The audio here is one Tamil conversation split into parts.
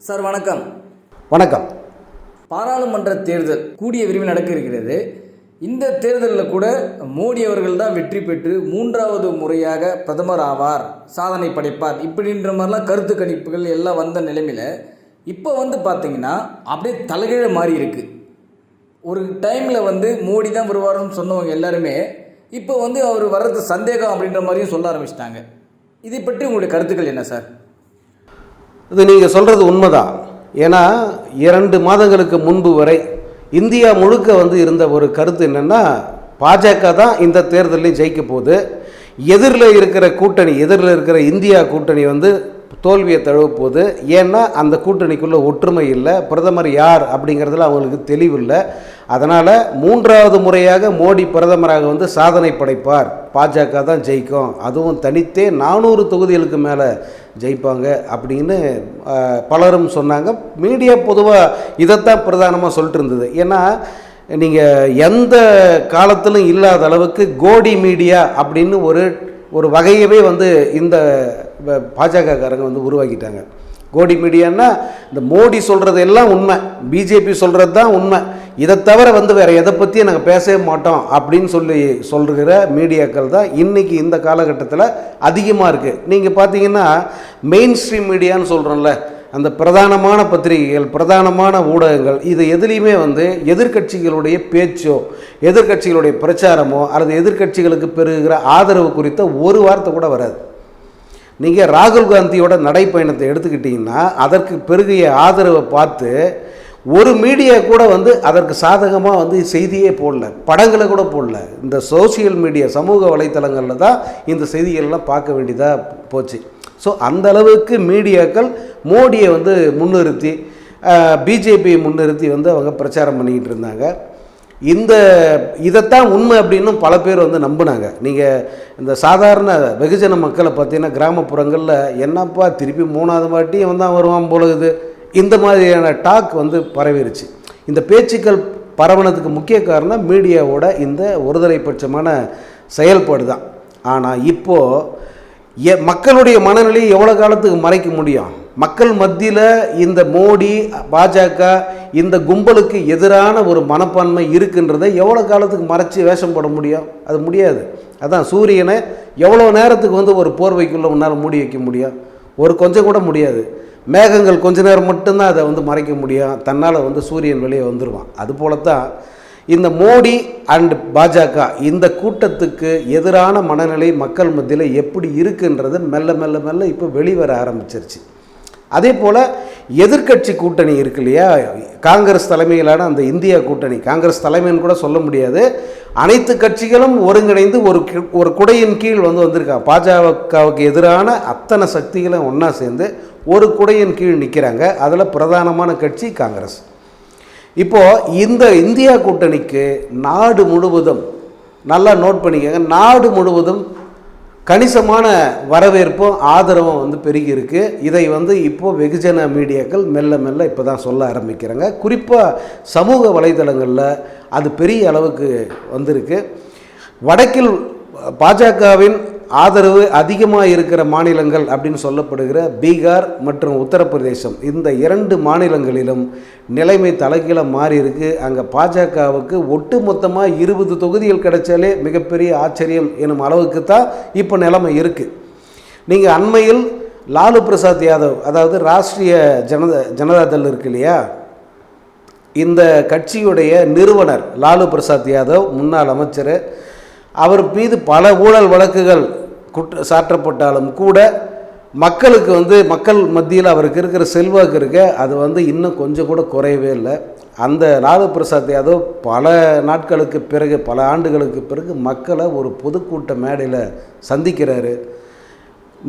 சார் வணக்கம். வணக்கம். பாராளுமன்ற தேர்தல் கூடிய விரைவில் நடக்க இருக்கிறது. இந்த தேர்தலில் கூட மோடி அவர்கள் தான் வெற்றி பெற்று மூன்றாவது முறையாக பிரதமர் ஆவார் சாதனை படைப்பார் இப்படின்ற மாதிரிலாம் கருத்து கணிப்புகள் எல்லாம் வந்த நிலைமையில் இப்போ வந்து பார்த்தீங்கன்னா அப்படியே தலைகீழ மாறி இருக்கு. ஒரு டைமில் வந்து மோடி தான் வருவாருன்னு சொன்னவங்க எல்லாருமே இப்போ வந்து அவர் வர்றது சந்தேகம் அப்படின்ற மாதிரியும் சொல்ல ஆரம்பிச்சிட்டாங்க. இதை பற்றி உங்களுடைய கருத்துக்கள் என்ன சார்? இது நீங்கள் சொல்கிறது உண்மைதான். ஏன்னா இரண்டு மாதங்களுக்கு முன்பு வரை இந்தியா முழுக்க வந்து இருந்த ஒரு கருத்து என்னென்னா பாஜக தான் இந்த தேர்தலையும் ஜெயிக்க போகுது. எதிரில் இருக்கிற கூட்டணி எதிரில் இருக்கிற இந்தியா கூட்டணி வந்து தோல்வியை தழுவ போகுது. ஏன்னா அந்த கூட்டணிக்குள்ளே ஒற்றுமை இல்லை. பிரதமர் யார் அப்படிங்கிறதுல அவங்களுக்கு தெளிவில்லை. அதனால் மூன்றாவது முறையாக மோடி பிரதமராக வந்து சாதனை படைப்பார். பாஜக தான் ஜெயிக்கும். அதுவும் தனித்தே நானூறு தொகுதிகளுக்கு மேலே ஜெயிப்பாங்க அப்படின்னு பலரும் சொன்னாங்க. மீடியா பொதுவாக இதைத்தான் பிரதானமாக சொல்லிட்டு இருந்தது. ஏன்னா நீங்கள் எந்த காலத்திலும் இல்லாத அளவுக்கு கோடி மீடியா அப்படின்னு ஒரு ஒரு வகையவே வந்து இந்த பாஜகக்காரங்க வந்து உருவாக்கிட்டாங்க. கோடி மீடியான்னா இந்த மோடி சொல்கிறது எல்லாம் உண்மை பிஜேபி சொல்கிறது தான் உண்மை. இதை தவிர வந்து வேறு எதை பற்றியும் நாங்கள் பேசவே மாட்டோம் அப்படின்னு சொல்லி சொல்கிற மீடியாக்கள் தான் இன்றைக்கி இந்த காலகட்டத்தில் அதிகமாக இருக்குது நீங்கள் பார்த்தீங்கன்னா மெயின் ஸ்ட்ரீம் மீடியான்னு சொல்கிறோம்ல அந்த பிரதானமான பத்திரிகைகள் பிரதானமான ஊடகங்கள் இது எதுலேயுமே வந்து எதிர்க்கட்சிகளுடைய பேச்சோ எதிர்க்கட்சிகளுடைய பிரச்சாரமோ அல்லது எதிர்க்கட்சிகளுக்கு பெறுகிற ஆதரவு குறித்த ஒரு வார்த்தை கூட வராது. நீங்கள் ராகுல் காந்தியோட நடைப்பயணத்தை எடுத்துக்கிட்டிங்கன்னா அதற்கு பெருகிய ஆதரவை பார்த்து ஒரு மீடியா கூட வந்து அதற்கு சாதகமாக வந்து செய்தியே போடல. படங்களை கூட போடல. இந்த சோசியல் மீடியா சமூக வலைத்தளங்களில் தான் இந்த செய்திகள்லாம் பார்க்க வேண்டியதாக போச்சு. ஸோ அந்த அளவுக்கு மீடியாக்கள் மோடியை வந்து முன்னிறுத்தி பிஜேபியை முன்னிறுத்தி வந்து அவங்க பிரச்சாரம் பண்ணிக்கிட்டு இருந்தாங்க. இந்த இதைத்தான் உண்மை அப்படின்னு பல பேர் வந்து நம்பினாங்க. நீங்கள் இந்த சாதாரண வெகுஜன மக்களை பார்த்தீங்கன்னா கிராமப்புறங்களில் என்னப்பா திருப்பி மூணாவது வாட்டியும் வந்தான் வருவான் போலகுது இந்த மாதிரியான டாக் வந்து பரவிருச்சு. இந்த பேச்சுக்கள் பரவனதுக்கு முக்கிய காரணம் மீடியாவோட இந்த ஒருதலை பட்சமான செயல்பாடு தான் ஆனால் இப்போது எ மக்களுடைய மனநிலையை எவ்வளோ காலத்துக்கு மறைக்க முடியும்? மக்கள் மத்தியில் இந்த மோடி பாஜக இந்த கும்பலுக்கு எதிரான ஒரு மனப்பான்மை இருக்குன்றதை எவ்வளோ காலத்துக்கு மறைச்சி வேஷம் போட முடியும்? அது முடியாது. அதான் சூரியனை எவ்வளோ நேரத்துக்கு வந்து ஒரு போர்வைக்குள்ளே உன்னால் மூடி வைக்க முடியும்? ஒரு கொஞ்சம் கூட முடியாது. மேகங்கள் கொஞ்ச நேரம் மட்டும்தான் அதை வந்து மறைக்க முடியும். தன்னால் வந்து சூரியன் வெளியே வந்துடுவான் அதுபோல தான் இந்த மோடி அண்ட் பாஜக இந்த கூட்டத்துக்கு எதிரான மனநிலை மக்கள் மத்தியில் எப்படி இருக்குன்றது மெல்ல மெல்ல மெல்ல இப்போ வெளிவர ஆரம்பிச்சிருச்சு. அதே போல் எதிர்க்கட்சி கூட்டணி இருக்கு இல்லையா? காங்கிரஸ் தலைமையிலான அந்த இந்தியா கூட்டணி. காங்கிரஸ் தலைமைன்னு கூட சொல்ல முடியாது. அனைத்து கட்சிகளும் ஒருங்கிணைந்து ஒரு கி- ஒரு குடையின் கீழ் வந்து வந்திருக்காங்க பாஜகவுக்கு எதிரான அத்தனை சக்திகளும் ஒன்றா சேர்ந்து ஒரு குடையின் கீழ் நிற்கிறாங்க அதில் பிரதானமான கட்சி காங்கிரஸ். இப்போது இந்த இந்தியா கூட்டணிக்கு நாடு முழுவதும் நல்லா நோட் பண்ணிக்கங்க. நாடு முழுவதும் கணிசமான வரவேற்பும் ஆதரவும் வந்து பெருகி இருக்கு இதை வந்து இப்போது வெகுஜன மீடியாக்கள் மெல்ல மெல்ல இப்போ தான் சொல்ல ஆரம்பிக்கிறாங்க. குறிப்பாக சமூக வலைதளங்களில் அது பெரிய அளவுக்கு வந்திருக்கு. வடக்கில் பாஜகவின் ஆதரவு அதிகமாக இருக்கிற மாநிலங்கள் அப்படின்னு சொல்லப்படுகிற பீகார் மற்றும் உத்தரப்பிரதேசம். இந்த இரண்டு மாநிலங்களிலும் நிலைமை தலைகீழ மாறி இருக்கு அங்கே பாஜகவுக்கு ஒட்டுமொத்தமாக இருபது தொகுதிகள் கிடைச்சாலே மிகப்பெரிய ஆச்சரியம் எனும் அளவுக்கு தான் இப்போ நிலைமை இருக்குது நீங்கள் அண்மையில் லாலு பிரசாத் யாதவ் அதாவது ராஷ்ட்ரிய ஜனதா ஜனதாதள் இருக்கு இல்லையா? இந்த கட்சியுடைய நிறுவனர் லாலு பிரசாத் யாதவ் முன்னாள் அமைச்சர் அவர் மீது பல ஊழல் வழக்குகள் குற்ற சாற்றப்பட்டாலும் கூட மக்களுக்கு வந்து மக்கள் மத்தியில் அவருக்கு இருக்கிற செல்வாக்கு இருக்க. அது வந்து இன்னும் கொஞ்சம் கூட குறையவே இல்லை. அந்த லாலு பிரசாத் யாதவ் பல நாட்களுக்கு பிறகு பல ஆண்டுகளுக்கு பிறகு மக்களை ஒரு பொதுக்கூட்ட மேடையில் சந்திக்கிறாரு.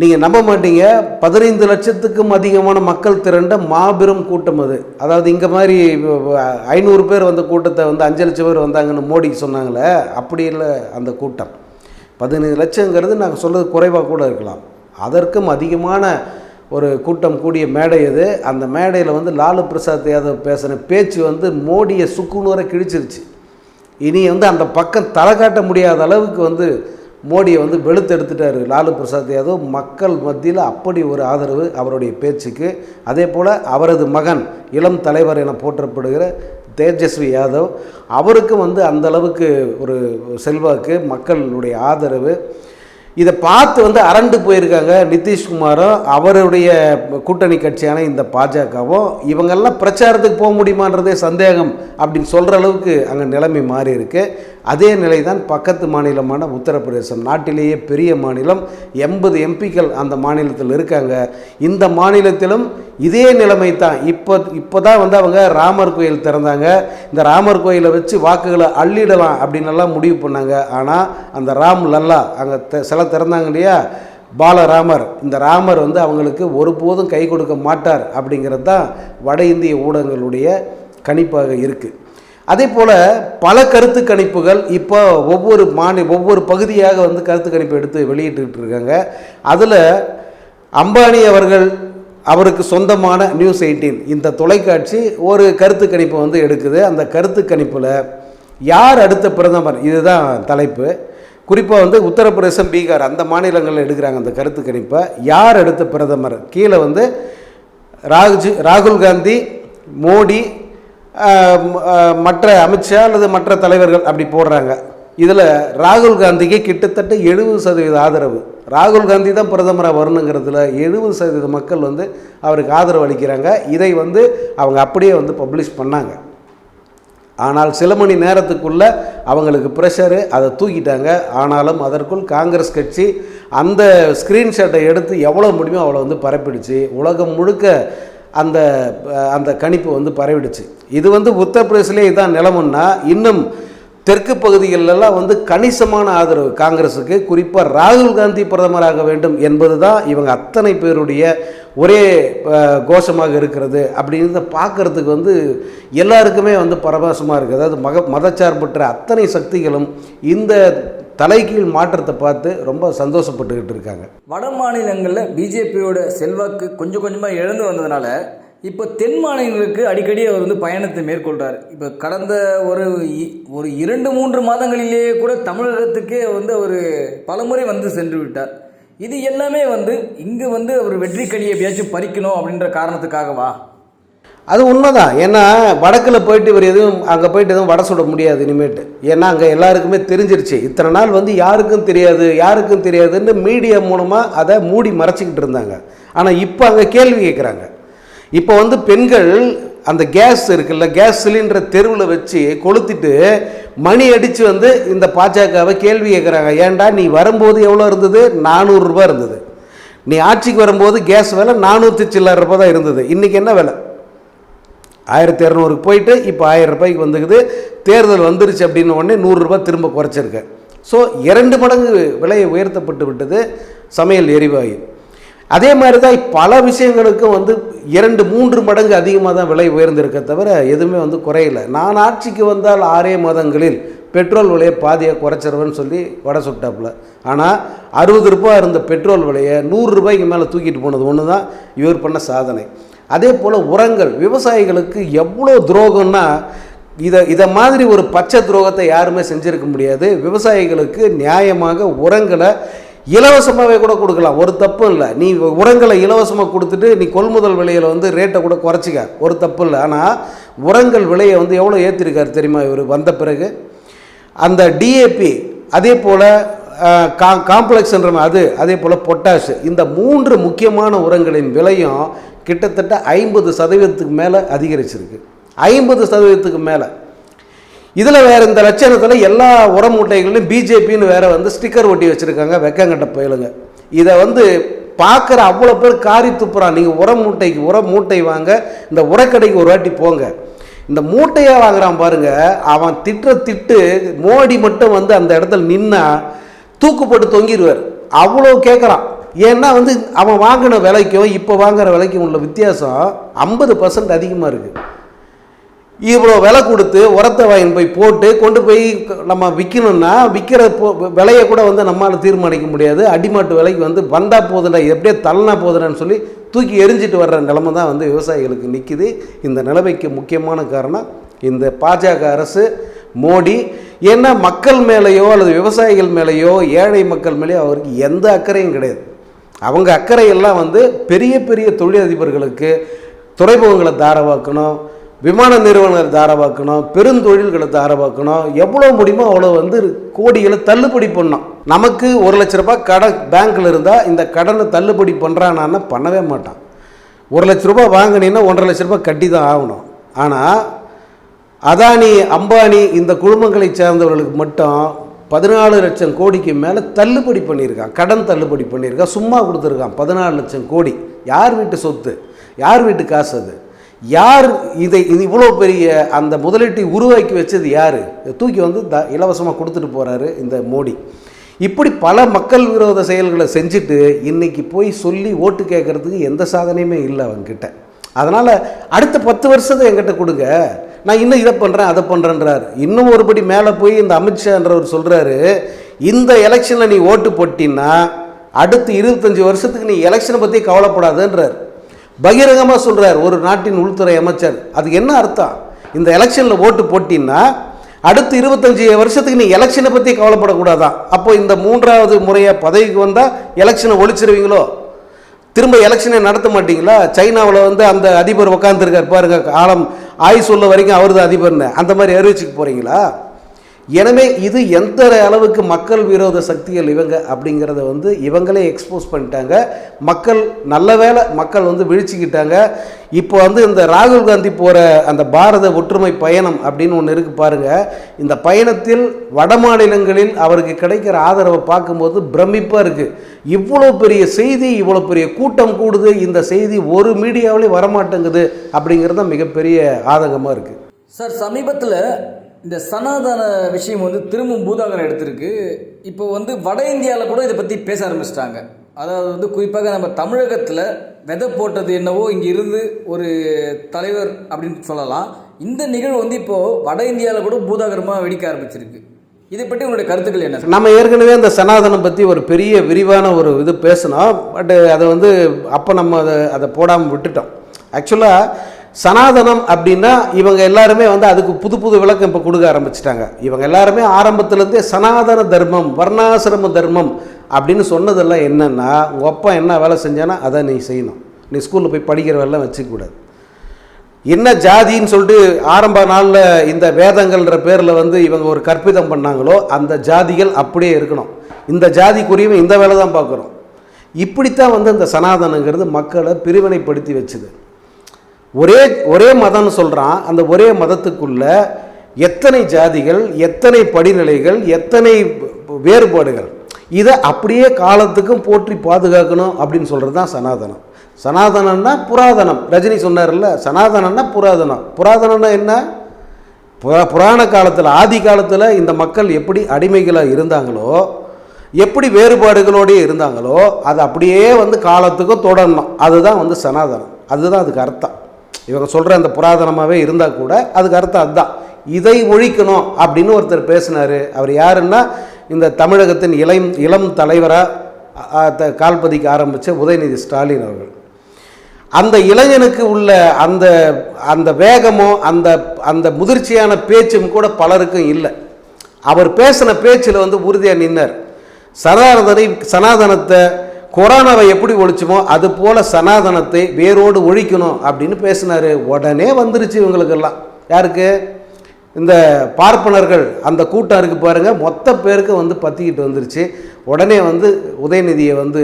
நீங்கள் நம்ப மாட்டீங்க. பதினைந்து லட்சத்துக்கும் அதிகமான மக்கள் திரண்ட மாபெரும் கூட்டம் அது. அதாவது இங்கே மாதிரி ஐநூறு பேர் வந்த கூட்டத்தை வந்து அஞ்சு லட்சம் பேர் வந்தாங்கன்னு மோடிக்கு சொன்னாங்களே அப்படி இல்லை அந்த கூட்டம். பதினைந்து லட்சங்கிறது நாங்கள் சொல்கிறது குறைவாக கூட இருக்கலாம். அதற்கும் அதிகமான ஒரு கூட்டம் கூடிய மேடை அது அந்த மேடையில் வந்து லாலு பிரசாத் யாதவ் பேசின பேச்சு வந்து மோடியை சுக்குநூற கிழிச்சிருச்சு. இனி வந்து அந்த பக்கம் தலை காட்ட முடியாத அளவுக்கு வந்து மோடியை வந்து வெளுத்தெடுத்துட்டாரு லாலு பிரசாத் யாதவ். மக்கள் மத்தியில் அப்படி ஒரு ஆதரவு அவருடைய பேச்சுக்கு. அதே போல் அவரது மகன் இளம் தலைவர் என போற்றப்படுகிற தேஜஸ்வி யாதவ். அவருக்கும் வந்து அந்த அளவுக்கு ஒரு செல்வாக்கு மக்களுடைய ஆதரவு. இதை பார்த்து வந்து அரண்டு போயிருக்காங்க நிதிஷ்குமாரும் அவருடைய கூட்டணி கட்சியான இந்த பாஜகவும். இவங்கெல்லாம் பிரச்சாரத்துக்கு போக முடியுமான்றதே சந்தேகம் அப்படின்னு சொல்கிற அளவுக்கு அங்கே நிலைமை மாறி இருக்குது அதே நிலை தான் பக்கத்து மாநிலமான உத்தரப்பிரதேசம். நாட்டிலேயே பெரிய மாநிலம். எண்பது எம்பிக்கள் அந்த மாநிலத்தில் இருக்காங்க. இந்த மாநிலத்திலும் இதே நிலைமை தான் இப்போ இப்போ தான் வந்து அவங்க ராமர் கோயில் திறந்தாங்க. இந்த ராமர் கோயிலை வச்சு வாக்குகளை அள்ளிடலாம் அப்படின்னு எல்லாம் முடிவு பண்ணாங்க. ஆனால் அந்த ராம் லல்லா அங்கே த- திறந்தாங்க இல்லையா? பாலராமர். இந்த ராமர் வந்து அவங்களுக்கு ஒருபோதும் கை கொடுக்க மாட்டார் அப்படிங்கிறது தான் வட இந்திய ஊடகங்களுடைய கணிப்பாக இருக்குது அதே போல் பல கருத்து கணிப்புகள் இப்போ ஒவ்வொரு மாநில ஒவ்வொரு பகுதியாக வந்து கருத்து கணிப்பு எடுத்து வெளியிட்டுக்கிட்டு இருக்காங்க. அதில் அம்பானி அவர்கள் அவருக்கு சொந்தமான நியூஸ் எயிட்டீன் இந்த தொலைக்காட்சி ஒரு கருத்து கணிப்பை வந்து எடுக்குது. அந்த கருத்து கணிப்பில் யார் அடுத்த பிரதமர்? இதுதான் தலைப்பு. குறிப்பாக வந்து உத்தரப்பிரதேசம் பீகார் அந்த மாநிலங்களில் எடுக்கிறாங்க அந்த கருத்து கணிப்பை. யார் அடுத்த பிரதமர்? கீழே வந்து ராகுஜி ராகுல் காந்தி மோடி மற்ற அமித்ஷா அல்லது மற்ற தலைவர்கள் அப்படி போடுறாங்க. இதில் ராகுல் காந்திக்கு கிட்டத்தட்ட எழுபது சதவீத ஆதரவு. ராகுல் காந்தி தான் பிரதமராக வரணுங்கிறதுல எழுபது சதவீத மக்கள் வந்து அவருக்கு ஆதரவு அளிக்கிறாங்க. இதை வந்து அவங்க அப்படியே வந்து பப்ளிஷ் பண்ணாங்க. ஆனால் சில மணி நேரத்துக்குள்ளே அவங்களுக்கு ப்ரெஷரு அதை தூக்கிட்டாங்க. ஆனாலும் அதற்குள் காங்கிரஸ் கட்சி அந்த ஸ்க்ரீன்ஷாட்டை எடுத்து எவ்வளோ முடியுமோ அவ்வளோ வந்து பரப்பிடுச்சு. உலகம் முழுக்க அந்த அந்த கணிப்பு வந்து பரவிடுச்சு. இது வந்து உத்தரப்பிரதேசிலே இதான் நிலமுன்னா இன்னும் தெற்கு பகுதிகளெல்லாம் வந்து கணிசமான ஆதரவு காங்கிரஸுக்கு குறிப்பாக ராகுல் காந்தி பிரதமராக வேண்டும் என்பது தான் இவங்க அத்தனை பேருடைய ஒரே கோஷமாக இருக்கிறது அப்படின்றத பார்க்கறதுக்கு வந்து எல்லாருக்குமே வந்து பரவசமாக இருக்குது அதாவது மக மதச்சார்பற்ற அத்தனை சக்திகளும் இந்த தலைகீழ் மாற்றத்தை பார்த்து ரொம்ப சந்தோஷப்பட்டுக்கிட்டு இருக்காங்க. வட மாநிலங்களில் பிஜேபியோட செல்வாக்கு கொஞ்சம் கொஞ்சமாக இழந்து வந்ததுனால இப்போ தென் மாநிலங்களுக்கு அடிக்கடி அவர் வந்து பயணத்தை மேற்கொள்கிறார் இப்போ கடந்த ஒரு இ- ஒரு இரண்டு மூன்று மாதங்களிலேயே கூட தமிழகத்துக்கே வந்து அவர் பலமுறை வந்து சென்று விட்டார். இது எல்லாமே வந்து இங்கே வந்து அவர் வெற்றி கனியை எப்படியாச்சும் பறிக்கணும் அப்படின்ற காரணத்துக்காகவா? அது உண்மைதான். ஏன்னா வடக்கில் போயிட்டு இவர் எதுவும் அங்கே போயிட்டு எதுவும் வடை சுட முடியாது இனிமேட்டு. ஏன்னா அங்கே எல்லாருக்குமே தெரிஞ்சிருச்சு. இத்தனை நாள் வந்து யாருக்கும் தெரியாது யாருக்கும் தெரியாதுன்னு மீடியா மூலமாக அதை மூடி மறைச்சிக்கிட்டு இருந்தாங்க. ஆனால் இப்போ அங்கே கேள்வி கேட்குறாங்க இப்போ வந்து பெண்கள் அந்த கேஸ் இருக்குல்ல கேஸ் சிலிண்டரை தெருவில் வச்சு கொளுத்திட்டு மணி அடித்து வந்து இந்த பாஜகவை கேள்வி கேட்குறாங்க ஏன்டா நீ வரும்போது எவ்வளோ இருந்தது? நானூறுரூபா இருந்தது. நீ ஆட்சிக்கு வரும்போது கேஸ் விலை நானூற்றி சில்லற தான் இருந்தது. இன்றைக்கி என்ன விலை? ஆயிரத்தி இரநூறுக்கு போயிட்டு இப்போ ஆயிரம் ரூபாய்க்கு வந்துக்குது. தேர்தல் வந்துருச்சு அப்படின்னு உடனே நூறுரூபா திரும்ப குறைச்சிருக்கேன் ஸோ இரண்டு மடங்கு விலை உயர்த்தப்பட்டு விட்டது. சமையல் எரிவாயு. அதே மாதிரி தான் பல விஷயங்களுக்கும் வந்து இரண்டு மூன்று மடங்கு அதிகமாக தான் விலை உயர்ந்திருக்க தவிர எதுவுமே வந்து குறையல. நான் ஆட்சிக்கு வந்தால் ஆறே மாதங்களில் பெட்ரோல் விலையை பாதியாக குறைச்சிருவேன்னு சொல்லி வடை சுட்டாப்புல. ஆனால் அறுபது ரூபாய் இருந்த பெட்ரோல் விலையை நூறு ரூபாய்க்கு மேலே தூக்கிட்டு போனது ஒன்று தான் இவர் பண்ண சாதனை. அதே போல் உரங்கள். விவசாயிகளுக்கு எவ்வளோ துரோகம்னா இதை இதை மாதிரி ஒரு பச்சை துரோகத்தை யாருமே செஞ்சுருக்க முடியாது. விவசாயிகளுக்கு நியாயமாக உரங்களை இலவசமாகவே கூட கொடுக்கலாம். ஒரு தப்பும் இல்லை. நீ உரங்களை இலவசமாக கொடுத்துட்டு நீ கொள்முதல் விலையில் வந்து ரேட்டை கூட குறைச்சிக்க. ஒரு தப்பு இல்லை. ஆனால் உரங்கள் விலையை வந்து எவ்வளோ ஏற்றிருக்காரு தெரியுமா இவர்? வந்த பிறகு. அந்த டிஏபி அதே போல் கா காம்ப்ளெக்ஸ்ன்ற அது அதே போல் பொட்டாஷு இந்த மூன்று முக்கியமான உரங்களின் விலையும் கிட்டத்தட்ட ஐம்பது சதவீதத்துக்கு மேலே அதிகரிச்சிருக்கு. ஐம்பது சதவீதத்துக்கு மேலே. இதில் வேறு இந்த லட்சணத்தில் எல்லா உர மூட்டைகளையும் பிஜேபின்னு வேறு வந்து ஸ்டிக்கர் ஒட்டி வச்சுருக்காங்க. வெக்கங்கட்ட புயலுங்க. இதை வந்து பார்க்குற அவ்வளோ பேர் காரி துப்புறான். நீங்கள் உர மூட்டைக்கு உர மூட்டை வாங்க இந்த உரக்கடைக்கு ஒரு வாட்டி போங்க. இந்த மூட்டையாக வாங்குறான் பாருங்க. அவன் திட்டுற திட்டு மோடி மட்டும் வந்து அந்த இடத்துல நின்னா தூக்குப்பட்டு தொங்கிடுவார். அவ்வளோ கேட்குறான். ஏன்னா வந்து அவன் வாங்கின விலைக்கும் இப்போ வாங்குற விலைக்கும் உள்ள வித்தியாசம் ஐம்பது பர்சன்ட் அதிகமாக இருக்குது இவ்வளோ விலை கொடுத்து உரத்தை வாங்கி போய் போட்டு கொண்டு போய் நம்ம விற்கணும்னா விற்கிற போ விலையை கூட வந்து நம்மளால் தீர்மானிக்க முடியாது. அடிமாட்டு விலைக்கு வந்து வந்தால் போதுடா எப்படியே தள்ளனா போதுடான்னு சொல்லி தூக்கி எரிஞ்சிட்டு வர்ற நிலமை தான் வந்து விவசாயிகளுக்கு நிற்கிது இந்த நிலைமைக்கு முக்கியமான காரணம் இந்த பாஜக அரசு மோடி. ஏன்னா மக்கள் மேலேயோ அல்லது விவசாயிகள் மேலேயோ ஏழை மக்கள் மேலேயோ அவருக்கு எந்த அக்கறையும் கிடையாது. அவங்க அக்கறையெல்லாம் வந்து பெரிய பெரிய தொழிலதிபர்களுக்கு துறைமுகங்களை தாரவாக்கணும் விமான நிறுவனங்களை தாரவாக்கணும் பெருந்தொழில்களை தாரவாக்கணும். எவ்வளோ முடியுமோ அவ்வளோ வந்து கோடிகளை தள்ளுபடி பண்ணோம் நமக்கு ஒரு லட்ச ரூபாய் கடன் பேங்க்கில் இருந்தால் இந்த கடனை தள்ளுபடி பண்ணுறானான்னு பண்ணவே மாட்டான். ஒரு லட்ச ரூபாய் வாங்கினீங்கன்னா ஒன்றரை லட்ச ரூபாய் கட்டி தான் ஆகணும். ஆனால் அதானி அம்பானி இந்த குழுமங்களை சேர்ந்தவர்களுக்கு மட்டும் பதினாலு லட்சம் கோடிக்கு மேலே தள்ளுபடி பண்ணியிருக்கான். கடன் தள்ளுபடி பண்ணியிருக்கான் சும்மா கொடுத்துருக்கான். பதினாலு லட்சம் கோடி. யார் வீட்டு சொத்து? யார் வீட்டு காசு அது? யார் இதை இது இவ்வளோ பெரிய அந்த முதலீட்டை உருவாக்கி வச்சது யார்? தூக்கி வந்து த இலவசமாக கொடுத்துட்டு போகிறாரு இந்த மோடி. இப்படி பல மக்கள் விரோத செயல்களை செஞ்சுட்டு இன்றைக்கி போய் சொல்லி ஓட்டு கேட்கறதுக்கு எந்த சாதனையுமே இல்லை அவங்கக்கிட்ட அதனால் அடுத்த பத்து வருஷத்தை எங்கிட்ட கொடுங்க. நான் இன்னும் இதை பண்ணுறேன் அதை பண்ணுறேன்றார் இன்னும் ஒருபடி மேலே போய் இந்த அமித்ஷான்றவர் சொல்கிறாரு இந்த எலெக்ஷனில் நீ ஓட்டு போட்டின்னா அடுத்து இருபத்தஞ்சி வருஷத்துக்கு நீ எலெக்ஷனை பற்றி கவலைப்படாதன்றார். பகிரங்கமாக சொல்கிறார் ஒரு நாட்டின் உள்துறை அமைச்சர். அதுக்கு என்ன அர்த்தம்? இந்த எலெக்ஷனில் ஓட்டு போட்டின்னா அடுத்து இருபத்தஞ்சி வருஷத்துக்கு நீ எலெக்ஷனை பற்றி கவலைப்படக்கூடாதான். அப்போ இந்த மூன்றாவது முறையாக பதவிக்கு வந்தால் எலெக்ஷனை ஒழிச்சிருவீங்களோ? திரும்ப எலெக்ஷனை நடத்த மாட்டீங்களா? சைனாவில் வந்து அந்த அதிபர் உட்காந்துருக்கார் பாருங்க காலம் ஆய் சொல்ல வரைக்கும் அவர் தான் அதிபர்னு. அந்த மாதிரி அறிவிச்சுக்கு போகிறீங்களா எனவே இது எந்த அளவுக்கு மக்கள் விரோத சக்திகள் இவங்க அப்படிங்கிறத வந்து இவங்களே எக்ஸ்போஸ் பண்ணிட்டாங்க. மக்கள் நல்ல வேளை மக்கள் வந்து விழிச்சுக்கிட்டாங்க. இப்போ வந்து இந்த ராகுல் காந்தி போகிற அந்த பாரத ஒற்றுமை பயணம் அப்படின்னு ஒன்று இருக்குது பாருங்கள் இந்த பயணத்தில் வட மாநிலங்களில் அவருக்கு கிடைக்கிற ஆதரவை பார்க்கும்போது பிரமிப்பாக இருக்குது இவ்வளோ பெரிய செய்தி இவ்வளோ பெரிய கூட்டம் கூடுது. இந்த செய்தி ஒரு மீடியாவிலே வரமாட்டேங்குது அப்படிங்கிறது தான் மிகப்பெரிய ஆதங்கமாக இருக்குது சார் சமீபத்தில் இந்த சனாதன விஷயம் வந்து திரும்பவும் பூதாகரம் எடுத்திருக்கு. இப்போ வந்து வட இந்தியாவில் கூட இதை பற்றி பேச ஆரம்பிச்சிட்டாங்க. அதாவது வந்து குறிப்பாக நம்ம தமிழகத்தில் விதை போட்டது என்னவோ இங்கே இருந்து ஒரு தலைவர் அப்படின்னு சொல்லலாம். இந்த நிகழ்வு வந்து இப்போது வட இந்தியாவில் கூட பூதாகரமாக வெடிக்க ஆரம்பிச்சிருக்கு. இதை பற்றி உங்களுடைய கருத்துக்கள் என்ன? நம்ம ஏற்கனவே அந்த சனாதனம் பற்றி ஒரு பெரிய விரிவான ஒரு இது பேசினோம். பட் அதை வந்து அப்போ நம்ம அதை அதை போடாமல் விட்டுட்டோம். ஆக்சுவலாக சனாதனம் அப்படின்னா இவங்க எல்லாருமே வந்து அதுக்கு புது புது விளக்கம் இப்போ கொடுக்க ஆரம்பிச்சிட்டாங்க. இவங்க எல்லாருமே ஆரம்பத்துலேருந்தே சனாதன தர்மம் வர்ணாசிரம தர்மம் அப்படின்னு சொன்னதெல்லாம் என்னென்னா உங்கள் அப்பா என்ன வேலை செஞ்சானா அதை நீ செய்யணும். நீ ஸ்கூலில் போய் படிக்கிற வேலைலாம் வச்சுக்கூடாது என்ன ஜாதின்னு சொல்லிட்டு ஆரம்ப நாளில் இந்த வேதங்கள்ன்ற பேரில் வந்து இவங்க ஒரு கற்பிதம் பண்ணாங்களோ அந்த ஜாதிகள் அப்படியே இருக்கணும். இந்த ஜாதிக்குரியவன் இந்த வேலை தான் பார்க்குறோம் இப்படித்தான் வந்து இந்த சனாதனங்கிறது மக்களை பிரிவினைப்படுத்தி வச்சுது. ஒரே ஒரே மதம்னு சொல்கிறான் அந்த ஒரே மதத்துக்குள்ள எத்தனை ஜாதிகள் எத்தனை படிநிலைகள் எத்தனை வேறுபாடுகள். இதை அப்படியே காலத்துக்கும் போற்றி பாதுகாக்கணும் அப்படின்னு சொல்கிறது தான் சனாதனம். சனாதனம்னா புராதனம். ரஜினி சொன்னார்ல சனாதனம்னா புராதனம். புராதனம்னா என்ன? புரா புராண காலத்தில் ஆதி காலத்தில் இந்த மக்கள் எப்படி அடிமைகளாக இருந்தாங்களோ எப்படி வேறுபாடுகளோடயே இருந்தாங்களோ அது அப்படியே வந்து காலத்துக்கும் தொடரணும். அதுதான் வந்து சனாதனம். அதுதான் அதுக்கு அர்த்தம். இவங்க சொல்கிற அந்த புராதனமாகவே இருந்தால் கூட அதுக்கு அர்த்தம் அதுதான். இதை ஒழிக்கணும் அப்படின்னு ஒருத்தர் பேசினார். அவர் யாருன்னா இந்த தமிழகத்தின் இளம் இளம் தலைவராக கால்பதிக்க ஆரம்பித்த உதயநிதி ஸ்டாலின் அவர்கள். அந்த இளைஞனுக்கு உள்ள அந்த அந்த வேகமோ அந்த அந்த முதிர்ச்சியான பேச்சும் கூட பலருக்கும் இல்லை. அவர் பேசின பேச்சில் வந்து உறுதியாக நின்னார். சனாதனை சனாதனத்தை கொரோனாவை எப்படி ஒழிச்சுமோ அது போல் சனாதனத்தை வேரோடு ஒழிக்கணும் அப்படின்னு பேசினார். உடனே வந்துருச்சு இவங்களுக்கெல்லாம். யாருக்கு? இந்த பார்ப்பனர்கள் அந்த கூட்டம் இருக்குது பாருங்கள் மொத்த பேருக்கு வந்து பற்றிக்கிட்டு வந்துருச்சு. உடனே வந்து உதயநிதியை வந்து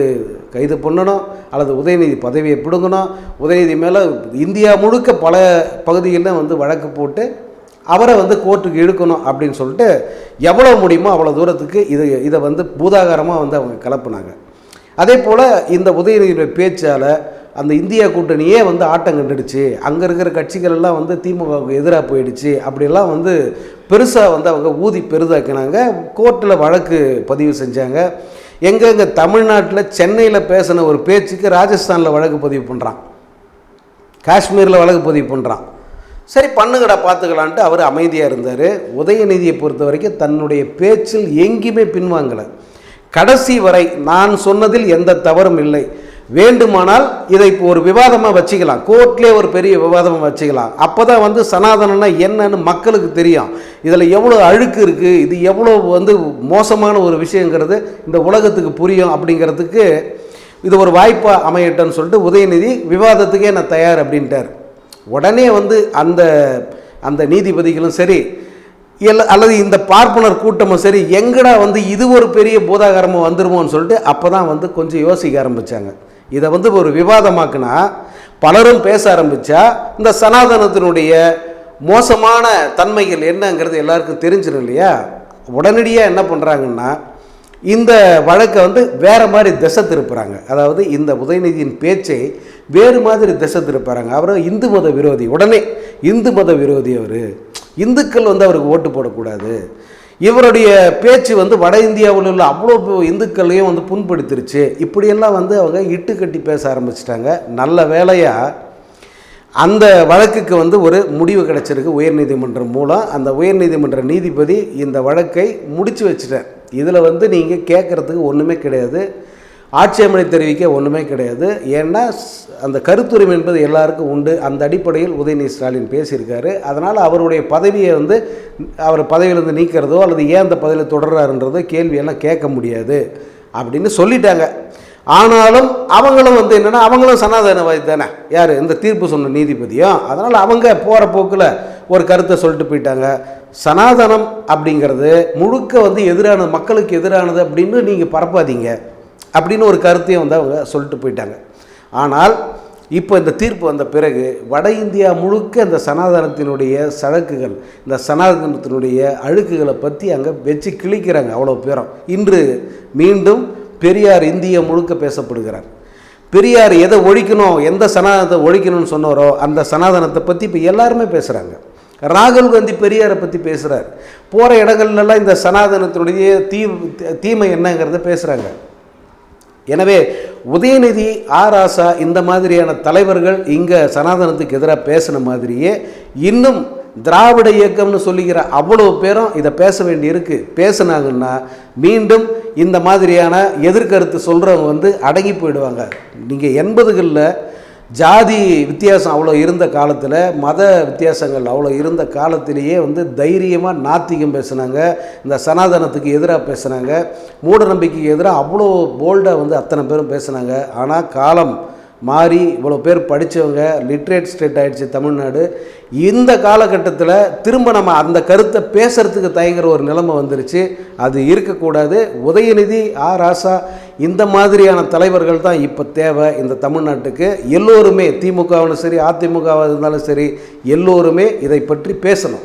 கைது பண்ணணும் அல்லது உதயநிதி பதவியை பிடுங்கணும். உதயநிதி மேலே இந்தியா முழுக்க பல பகுதிகளில் வந்து வழக்கு போட்டு அவரை வந்து கோர்ட்டுக்கு இழுக்கணும் அப்படின்னு சொல்லிட்டு எவ்வளோ முடியுமோ அவ்வளோ தூரத்துக்கு இது இதை வந்து பூதாகாரமாக வந்து அவங்க கலப்புனாங்க அதே போல் இந்த உதயநிதியுடைய பேச்சால் அந்த இந்தியா கூட்டணியே வந்து ஆட்டம் கண்டுடுச்சு. அங்கே இருக்கிற கட்சிகள் எல்லாம் வந்து திமுகவுக்கு எதிராக போயிடுச்சு. அப்படிலாம் வந்து பெருசாக வந்து அவங்க ஊதி பெரிதாக்கினாங்க. கோர்ட்டில் வழக்கு பதிவு செஞ்சாங்க. எங்கெங்கே தமிழ்நாட்டில் சென்னையில் பேசின ஒரு பேச்சுக்கு ராஜஸ்தானில் வழக்கு பதிவு பண்ணுறான் காஷ்மீரில் வழக்கு பதிவு பண்ணுறான் சரி பண்ணுங்கடா பார்த்துக்கலான்ட்டு அவர் அமைதியாக இருந்தார். உதயநிதியை பொறுத்த வரைக்கும் தன்னுடைய பேச்சில் எங்கேயுமே பின்வாங்கலை. கடைசி வரை நான் சொன்னதில் எந்த தவறும் இல்லை. வேண்டுமானால் இதை இப்போ ஒரு விவாதமாக வச்சுக்கலாம். கோர்ட்லேயே ஒரு பெரிய விவாதமாக வச்சுக்கலாம். அப்போ தான் வந்து சனாதனம்னா என்னன்னு மக்களுக்கு தெரியும். இதில் எவ்வளோ அழுக்கு இருக்குது இது எவ்வளோ வந்து மோசமான ஒரு விஷயங்கிறது இந்த உலகத்துக்கு புரியும் அப்படிங்கிறதுக்கு இது ஒரு வாய்ப்பாக அமையட்டன்னு சொல்லிட்டு உதயநிதி விவாதத்துக்கே நான் தயார் அப்படின்ட்டார். உடனே வந்து அந்த அந்த நீதிபதிகளும் சரி அல்லது இந்த பார்ப்பனர் கூட்டமும் சரி எங்கடா வந்து இது ஒரு பெரிய பூதாகரமாக வந்துருமோன்னு சொல்லிட்டு அப்போ தான் வந்து கொஞ்சம் யோசிக்க ஆரம்பித்தாங்க இதை வந்து ஒரு விவாதமாக்குனா பலரும் பேச ஆரம்பித்தா இந்த சனாதனத்தினுடைய மோசமான தன்மைகள் என்னங்கிறது எல்லாருக்கும் தெரிஞ்சிடும் இல்லையா? உடனடியாக என்ன பண்ணுறாங்கன்னா இந்த வழக்கை வந்து வேறு மாதிரி திசை திருப்புறாங்க. அதாவது இந்த உதயநிதியின் பேச்சை வேறு மாதிரி திசை திருப்புறாங்க. அவர் இந்து மத விரோதி. உடனே இந்து மத விரோதி அவர். இந்துக்கள் வந்து அவருக்கு ஓட்டு போடக்கூடாது. இவருடைய பேச்சு வந்து வட இந்தியாவில் உள்ள அவ்வளோ இந்துக்களையும் வந்து புண்படுத்திருச்சு. இப்படியெல்லாம் வந்து அவங்க இட்டு கட்டி பேச ஆரம்பிச்சிட்டாங்க. நல்ல வேலையாக அந்த வழக்குக்கு வந்து ஒரு முடிவு கிடச்சிருக்கு உயர்நீதிமன்றம் மூலம். அந்த உயர்நீதிமன்ற நீதிபதி இந்த வழக்கை முடித்து வச்சுட்டேன். இதில் வந்து நீங்கள் கேட்குறதுக்கு ஒன்றுமே கிடையாது. ஆட்சேபனை தெரிவிக்க ஒன்றுமே கிடையாது. ஏன்னா ஸ்- அந்த கருத்துரிமை என்பது எல்லாருக்கும் உண்டு. அந்த அடிப்படையில் உதயநிதி ஸ்டாலின் பேசியிருக்காரு. அதனால் அவருடைய பதவியை வந்து அவர் பதவியிலிருந்து நீக்கிறதோ அல்லது ஏன் அந்த பதவியில் தொடர்றாருன்றதோ கேள்வியெல்லாம் கேட்க முடியாது அப்படின்னு சொல்லிட்டாங்க. ஆனாலும் அவங்களும் வந்து என்னென்னா அவங்களும் சனாதனவாதி தானே. யார்? இந்த தீர்ப்பு சொன்ன நீதிபதியும். அதனால் அவங்க போகிற போக்கில் ஒரு கருத்தை சொல்லிட்டு போயிட்டாங்க. சனாதனம் அப்படிங்கிறது முழுக்க வந்து எதிரானது மக்களுக்கு எதிரானது அப்படின்னு நீங்கள் பரப்பாதீங்க. அப்படின்னு ஒரு கருத்தையும் வந்து அவங்க சொல்லிட்டு போயிட்டாங்க. ஆனால் இப்போ இந்த தீர்ப்பு வந்த பிறகு வட இந்தியா முழுக்க இந்த சனாதனத்தினுடைய சழக்குகள் இந்த சனாதனத்தினுடைய அழுக்குகளை பற்றி அங்கே வச்சு கிழிக்கிறாங்க அவ்வளோ பேரும். இன்று மீண்டும் பெரியார் இந்தியா முழுக்க பேசப்படுகிறார். பெரியார் எதை ஒழிக்கணும் எந்த சனாதனத்தை ஒழிக்கணும்னு சொன்னாரோ அந்த சனாதனத்தை பற்றி இப்போ எல்லாருமே பேசுகிறாங்க ராகுல் காந்தி பெரியாரை பற்றி பேசுகிறார் போகிற இடங்கள்லாம் இந்த சனாதனத்தினுடைய தீ தீமை என்னங்கிறத பேசுகிறாங்க எனவே உதயநிதி ஆர் ஆசா இந்த மாதிரியான தலைவர்கள் இங்கே சனாதனத்துக்கு எதிராக பேசின மாதிரியே இன்னும் திராவிட இயக்கம்னு சொல்லிக்கிற அவ்வளோ பேரும் இதை பேச வேண்டி இருக்குது பேசுனாங்கன்னா மீண்டும் இந்த மாதிரியான எதிர்கருத்து சொல்கிறவங்க வந்து அடங்கி போயிடுவாங்க. நீங்கள் எண்பதுகளில் ஜாதி வித்தியாசம் அவ்வளோ இருந்த காலத்தில் மத வித்தியாசங்கள் அவ்வளோ இருந்த காலத்திலேயே வந்து தைரியமாக நாத்திகம் பேசுனாங்க இந்த சனாதனத்துக்கு எதிராக பேசுனாங்க மூட நம்பிக்கைக்கு எதிராக அவ்வளோ போல்டாக வந்து அத்தனை பேரும் பேசுனாங்க. ஆனால் காலம் மாறி இவ்வளோ பேர் படித்தவங்க லிட்ரேட் ஸ்டேட் ஆகிடுச்சு தமிழ்நாடு. இந்த காலகட்டத்தில் திரும்ப நம்ம அந்த கருத்தை பேசுகிறதுக்கு தயங்குற ஒரு நிலைமை வந்துருச்சு. அது இருக்கக்கூடாது. உதயநிதி ஆ ராசா இந்த மாதிரியான தலைவர்கள் தான் இப்போ தேவை இந்த தமிழ்நாட்டுக்கு. எல்லோருமே திமுகவும் சரி அதிமுகவாக இருந்தாலும் சரி எல்லோருமே இதை பற்றி பேசணும்.